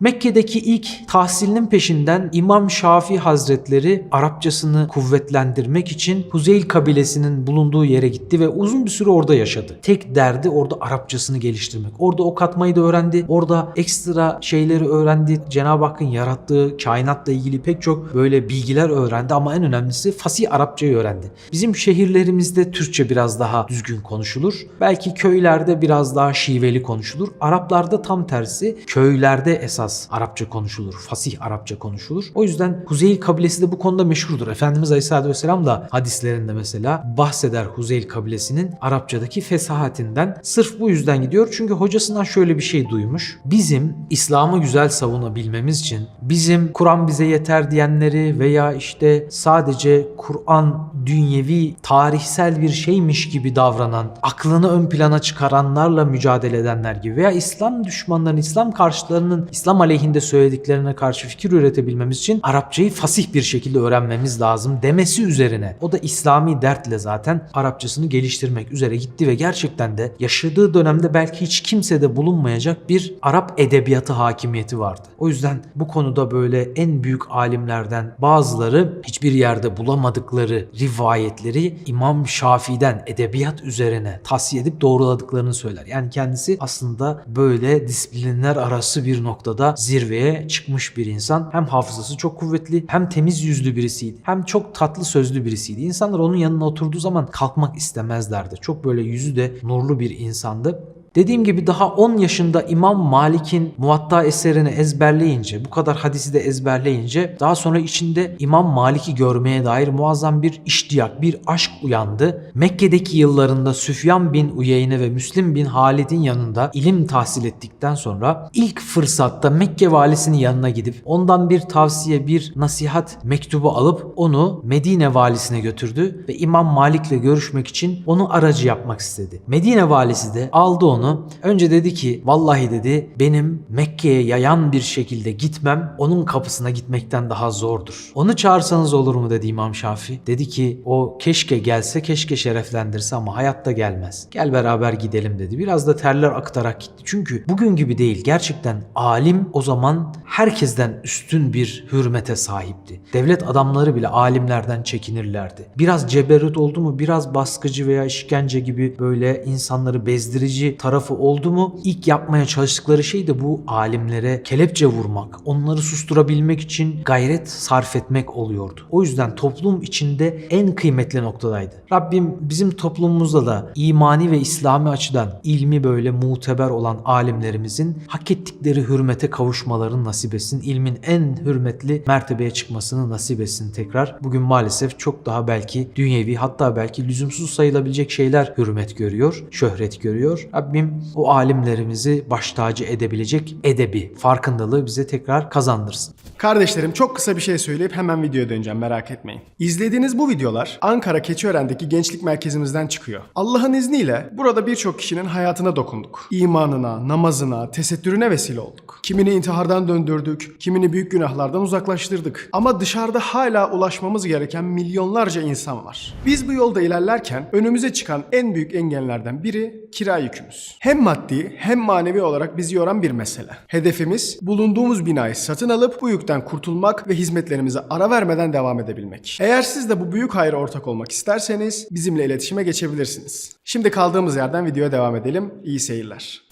Mekke'deki ilk tahsilinin peşinden İmam Şafii Hazretleri Arapçasını kuvvetlendirmek için Huzeyl kabilesinin bulunduğu yere gitti ve uzun bir süre orada yaşadı. Tek derdi orada Arapçasını geliştirmek. Orada ok atmayı da öğrendi. Orada ekstra şeyleri öğrendi. Cenab-ı Hakk'ın yarattığı kainatla ilgili pek çok böyle bilgiler öğrendi ama en önemlisi fasih Arapçayı öğrendi. Bizim şehirlerimizde Türkçe biraz daha düzgün konuşulur. Belki köylerde biraz daha şiveli konuşulur. Araplarda tam tersi köylerde esas Arapça konuşulur. Fasih Arapça konuşulur. O yüzden Huzeyl kabilesi de bu konuda meşhurdur. Efendimiz Aleyhisselatü Vesselam da hadislerinde mesela bahseder Huzeyl kabilesinin Arapçadaki fesahatinden. Sırf bu yüzden gidiyor. Çünkü hocasından şöyle bir şey duymuş. Bizim İslam'ı güzel savunabilmemiz için bizim Kur'an bize yeter diyenleri veya işte sadece Kur'an dünyevi tarihsel bir şeymiş gibi davranan, aklını ön plana çıkaranlarla mücadele edenler gibi veya İslam düşmanlarının, İslam karşıtlarının İslam aleyhinde söylediklerine karşı fikir üretebilmemiz için Arapçayı fasih bir şekilde öğrenmemiz lazım demesi üzerine. O da İslami dertle zaten Arapçasını geliştirmek üzere gitti ve gerçekten de yaşadığı dönemde belki hiç kimsede bulunmayacak bir Arap edebiyatı hakimiyeti vardı. O yüzden bu konuda böyle en büyük alimlerden bazıları hiçbir yerde bulamadıkları rivayetleri İmam Şafii'den edebiyat üzerine tahsiye edip doğruladıklarını söyler. Yani kendisi aslında böyle disiplinler arası bir noktada zirveye çıkmış bir insan. Hem hafızası çok kuvvetli hem temiz yüzlü birisiydi. Hem çok tatlı sözlü birisiydi. İnsanlar onun yanına oturduğu zaman kalkmak istemezlerdi. Çok böyle yüzü de nurlu bir insandı. Dediğim gibi daha 10 yaşında İmam Malik'in Muvatta eserini ezberleyince, bu kadar hadisi de ezberleyince daha sonra içinde İmam Malik'i görmeye dair muazzam bir iştiyak, bir aşk uyandı. Mekke'deki yıllarında Süfyan bin Uyeyne ve Müslim bin Halid'in yanında ilim tahsil ettikten sonra ilk fırsatta Mekke valisinin yanına gidip ondan bir tavsiye, bir nasihat mektubu alıp onu Medine valisine götürdü ve İmam Malik'le görüşmek için onu aracı yapmak istedi. Medine valisi de aldı onu. Önce dedi ki vallahi dedi benim Mekke'ye yayan bir şekilde gitmem onun kapısına gitmekten daha zordur. Onu çağırsanız olur mu dedi İmam Şafi. Dedi ki o keşke gelse keşke şereflendirse ama hayatta gelmez. Gel beraber gidelim dedi. Biraz da terler akıtarak gitti. Çünkü bugün gibi değil gerçekten alim o zaman herkesten üstün bir hürmete sahipti. Devlet adamları bile alimlerden çekinirlerdi. Biraz ceberut oldu mu biraz baskıcı veya işkence gibi böyle insanları bezdirici tarafı oldu mu ilk yapmaya çalıştıkları şey de bu alimlere kelepçe vurmak, onları susturabilmek için gayret sarf etmek oluyordu. O yüzden toplum içinde en kıymetli noktadaydı. Rabbim bizim toplumumuzda da imani ve İslami açıdan ilmi böyle muteber olan alimlerimizin hak ettikleri hürmete kavuşmalarını nasip etsin. İlmin en hürmetli mertebeye çıkmasını nasip etsin tekrar. Bugün maalesef çok daha belki dünyevi hatta belki lüzumsuz sayılabilecek şeyler hürmet görüyor, şöhret görüyor. Rabbim o alimlerimizi baş tacı edebilecek edebi, farkındalığı bize tekrar kazandırsın. Kardeşlerim çok kısa bir şey söyleyip hemen videoya döneceğim merak etmeyin. İzlediğiniz bu videolar Ankara Keçiören'deki gençlik merkezimizden çıkıyor. Allah'ın izniyle burada birçok kişinin hayatına dokunduk. İmanına, namazına, tesettürüne vesile olduk. Kimini intihardan döndürdük, kimini büyük günahlardan uzaklaştırdık. Ama dışarıda hala ulaşmamız gereken milyonlarca insan var. Biz bu yolda ilerlerken önümüze çıkan en büyük engellerden biri kira yükümüz. Hem maddi hem manevi olarak bizi yoran bir mesele. Hedefimiz bulunduğumuz binayı satın alıp bu yükten kurtulmak ve hizmetlerimize ara vermeden devam edebilmek. Eğer siz de bu büyük hayra ortak olmak isterseniz bizimle iletişime geçebilirsiniz. Şimdi kaldığımız yerden videoya devam edelim. İyi seyirler.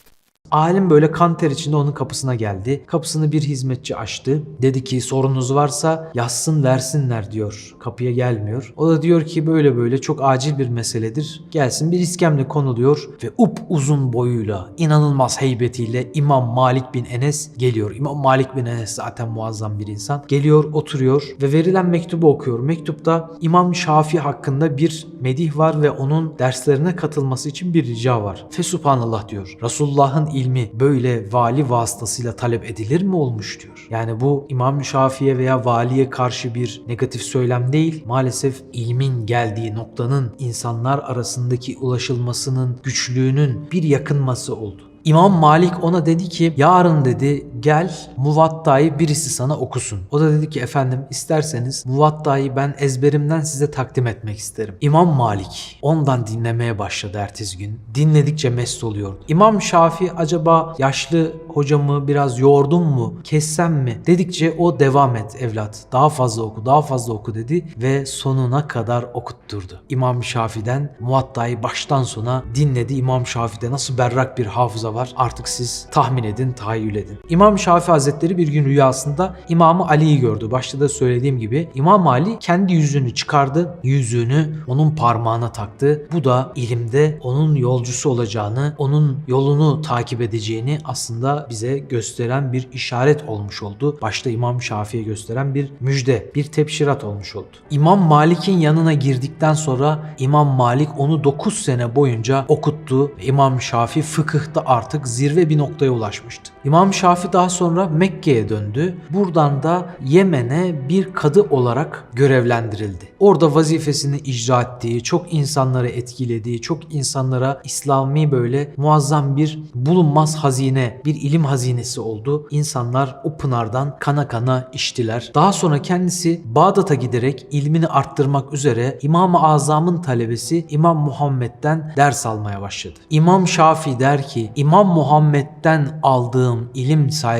Alim böyle kan ter içinde onun kapısına geldi. Kapısını bir hizmetçi açtı. Dedi ki sorunuz varsa yazsın versinler diyor. Kapıya gelmiyor. O da diyor ki böyle böyle çok acil bir meseledir. Gelsin bir iskemle konuluyor ve up uzun boyuyla inanılmaz heybetiyle İmam Malik bin Enes geliyor. İmam Malik bin Enes zaten muazzam bir insan. Geliyor oturuyor ve verilen mektubu okuyor. Mektupta İmam Şafii hakkında bir medih var ve onun derslerine katılması için bir rica var. Fesubhanallah diyor. Resulullah'ın ilmi böyle vali vasıtasıyla talep edilir mi olmuş diyor. Yani bu İmam Şafii'ye veya valiye karşı bir negatif söylem değil. Maalesef ilmin geldiği noktanın insanlar arasındaki ulaşılmasının güçlüğünün bir yakınması oldu. İmam Malik ona dedi ki yarın dedi gel Muvatta'yı birisi sana okusun. O da dedi ki efendim isterseniz Muvatta'yı ben ezberimden size takdim etmek isterim. İmam Malik ondan dinlemeye başladı ertesi gün. Dinledikçe mest oluyordu. İmam Şafii acaba yaşlı hocamı biraz yordum mu, kessem mi dedikçe o devam et evlat. Daha fazla oku, daha fazla oku dedi ve sonuna kadar okutturdu. İmam Şafii'den Muvatta'yı baştan sona dinledi. İmam Şafii'de nasıl berrak bir hafıza var artık siz tahmin edin, tahayyül edin. İmam Şafii Hazretleri bir gün rüyasında İmamı Ali'yi gördü. Başta da söylediğim gibi İmam Ali kendi yüzüğünü çıkardı. Yüzüğünü onun parmağına taktı. Bu da ilimde onun yolcusu olacağını, onun yolunu takip edeceğini aslında bize gösteren bir işaret olmuş oldu. Başta İmam Şafii'ye gösteren bir müjde, bir tepşirat olmuş oldu. İmam Malik'in yanına girdikten sonra İmam Malik onu 9 sene boyunca okuttu. İmam Şafii fıkıhta artık zirve bir noktaya ulaşmıştı. İmam Şafii daha sonra Mekke'ye döndü. Buradan da Yemen'e bir kadı olarak görevlendirildi. Orada vazifesini icra ettiği, çok insanları etkilediği, çok insanlara İslami böyle muazzam bir bulunmaz hazine, bir ilim hazinesi oldu. İnsanlar o pınardan kana kana içtiler. Daha sonra kendisi Bağdat'a giderek ilmini arttırmak üzere İmam-ı Azam'ın talebesi İmam Muhammed'den ders almaya başladı. İmam Şafii der ki İmam Muhammed'den aldığım ilim sayesinde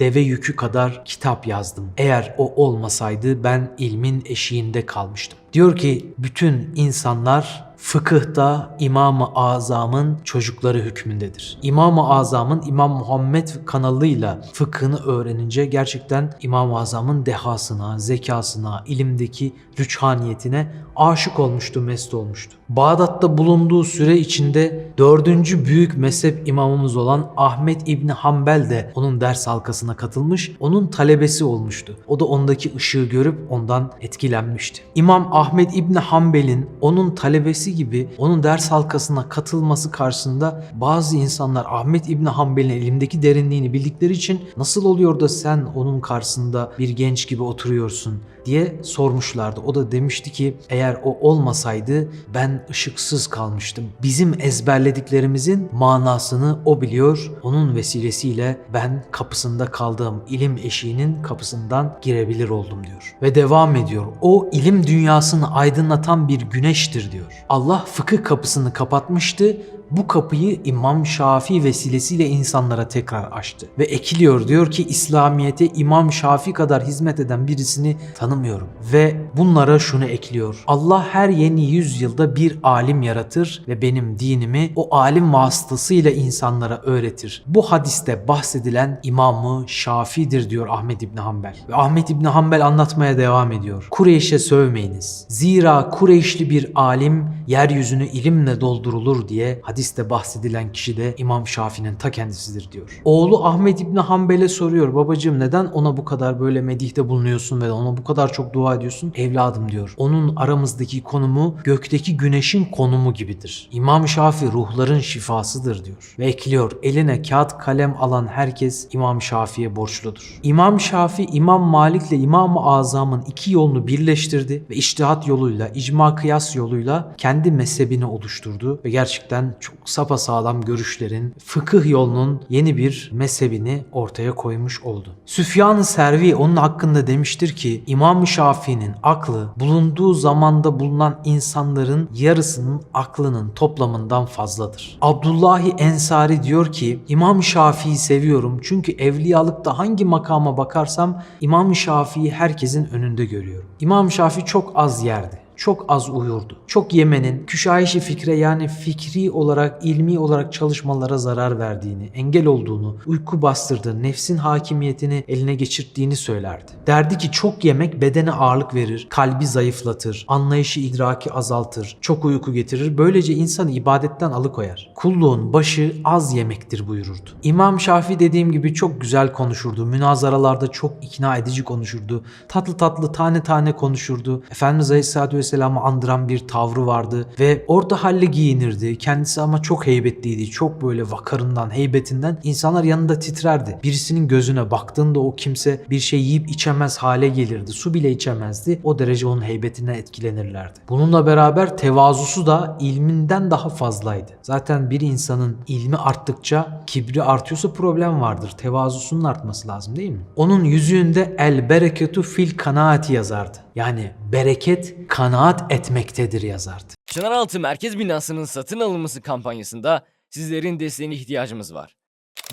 deve yükü kadar kitap yazdım. Eğer o olmasaydı ben ilmin eşiğinde kalmıştım. Diyor ki bütün insanlar fıkıhta İmam-ı Azam'ın çocukları hükmündedir. İmam-ı Azam'ın İmam Muhammed kanalıyla fıkhını öğrenince gerçekten İmam-ı Azam'ın dehasına, zekasına, ilimdeki rüçhaniyetine aşık olmuştu, mest olmuştu. Bağdat'ta bulunduğu süre içinde dördüncü büyük mezhep imamımız olan Ahmet İbni Hanbel de onun ders halkasına katılmış, onun talebesi olmuştu. O da ondaki ışığı görüp ondan etkilenmişti. İmam Ahmet İbni Hanbel'in onun talebesi gibi onun ders halkasına katılması karşısında bazı insanlar Ahmet İbni Hanbel'in elimdeki derinliğini bildikleri için nasıl oluyor da sen onun karşısında bir genç gibi oturuyorsun diye sormuşlardı. O da demişti ki eğer o olmasaydı ben ışıksız kalmıştım. Bizim ezberlediklerimizin manasını o biliyor. Onun vesilesiyle ben kapısında kaldığım ilim eşiğinin kapısından girebilir oldum diyor. Ve devam ediyor. O ilim dünyasını aydınlatan bir güneştir diyor. Allah fıkıh kapısını kapatmıştı bu kapıyı İmam Şafii vesilesiyle insanlara tekrar açtı. Ve ekiliyor diyor ki İslamiyet'e İmam Şafii kadar hizmet eden birisini tanımıyorum. Ve bunlara şunu ekliyor. Allah her yeni yüzyılda bir alim yaratır ve benim dinimi o alim vasıtasıyla insanlara öğretir. Bu hadiste bahsedilen İmamı Şafii'dir diyor Ahmet İbni Hanbel. Ve Ahmet İbni Hanbel anlatmaya devam ediyor. Kureyş'e sövmeyiniz. Zira Kureyşli bir alim yeryüzünü ilimle doldurulur diye hadiste bahsedilen kişi de İmam Şafii'nin ta kendisidir diyor. Oğlu Ahmet İbni Hanbel'e soruyor babacığım neden ona bu kadar böyle medihte bulunuyorsun ve ona bu kadar çok dua ediyorsun? Evladım diyor. Onun aramızdaki konumu gökteki güneşin konumu gibidir. İmam Şafii ruhların şifasıdır diyor. Ve ekliyor eline kağıt kalem alan herkes İmam Şafii'ye borçludur. İmam Şafii İmam Malik'le İmam-ı Azam'ın iki yolunu birleştirdi ve iştihat yoluyla, icma kıyas yoluyla kendi mezhebini oluşturdu ve gerçekten çok sapasağlam görüşlerin, fıkıh yolunun yeni bir mezhebini ortaya koymuş oldu. Süfyan-ı Servi onun hakkında demiştir ki İmam Şafii'nin aklı bulunduğu zamanda bulunan insanların yarısının aklının toplamından fazladır. Abdullahi Ensari diyor ki İmam Şafii'yi seviyorum çünkü evliyalıkta hangi makama bakarsam İmam Şafii'yi herkesin önünde görüyorum. İmam Şafii çok az yerdi çok az uyurdu. Çok yemenin küşayişi fikre yani fikri olarak, ilmi olarak çalışmalara zarar verdiğini, engel olduğunu, uyku bastırdığını, nefsin hakimiyetini eline geçirttiğini söylerdi. Derdi ki çok yemek bedene ağırlık verir, kalbi zayıflatır, anlayışı idraki azaltır, çok uyku getirir. Böylece insanı ibadetten alıkoyar. Kulluğun başı az yemektir buyururdu. İmam Şafii dediğim gibi çok güzel konuşurdu. Münazaralarda çok ikna edici konuşurdu. Tatlı tatlı tane tane konuşurdu. Efendimiz Aleyhisselatü Aleyhisselam'ı andıran bir tavrı vardı ve orta halli giyinirdi. Kendisi ama çok heybetliydi. Çok böyle vakarından, heybetinden insanlar yanında titrerdi. Birisinin gözüne baktığında o kimse bir şey yiyip içemez hale gelirdi. Su bile içemezdi. O derece onun heybetinden etkilenirlerdi. Bununla beraber tevazusu da ilminden daha fazlaydı. Zaten bir insanın ilmi arttıkça kibri artıyorsa problem vardır. Tevazusunun artması lazım değil mi? Onun yüzüğünde el bereketu fil kanaati yazardı. Yani bereket kanaat etmektedir yazardı. Çınaraltı Merkez Binası'nın satın alınması kampanyasında sizlerin desteğine ihtiyacımız var.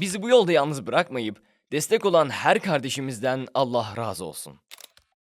Bizi bu yolda yalnız bırakmayıp destek olan her kardeşimizden Allah razı olsun.